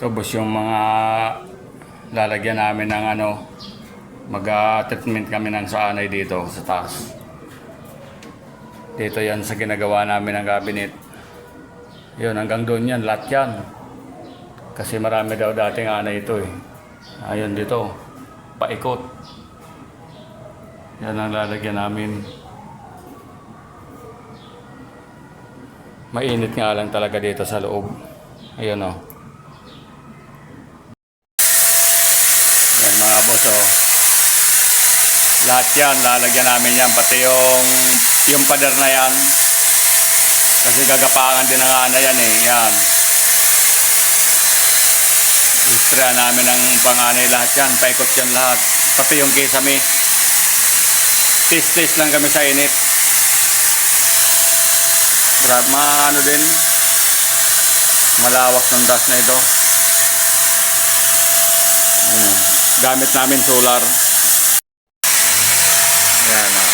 Tapos yung mga lalagyan namin ng ano, mag-treatment kami ng saanay dito sa taas. Dito yan sa ginagawa namin ng cabinet. Yun, hanggang doon yan, lahat yan. Kasi marami daw dating anay ito eh. Ayun dito, paikot. Yan ang lalagyan namin. Mainit nga lang talaga dito sa loob. Ayun oh. Mga boss oh. Lahat yan, lalagyan namin yan. Pati yung, yung pader na yan. Kasi gagapangan din ng ana yan eh. Yan. Isprayan namin ng panganay lahat yan. Paikot yan lahat. Pati yung kisame. Tis-tis lang kami sa init. Grabe, mga din. Malawak ng dust na ito. Ayun. Gamit namin solar. Yan. oh.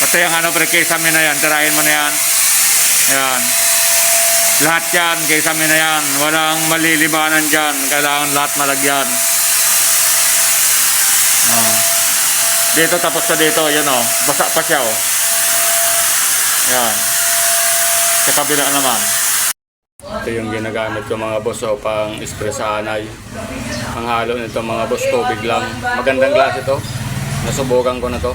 Pati yung ano, pre, kesame na yan. Tirahin mo na yan. Yan. Lahat yan, kesame na yan. Walang malilibanan dyan. Kailangan lahat malagyan. Oh. Dito tapos sa dito, yan oh. Basa pa siya oh. Yan. Sa kabila naman. Ito yung ginagamit ko mga boss oh, pang spray sa anay. Ang halo nito mga boss, tubig lang. Magandang klase to. Nasubukan ko na to.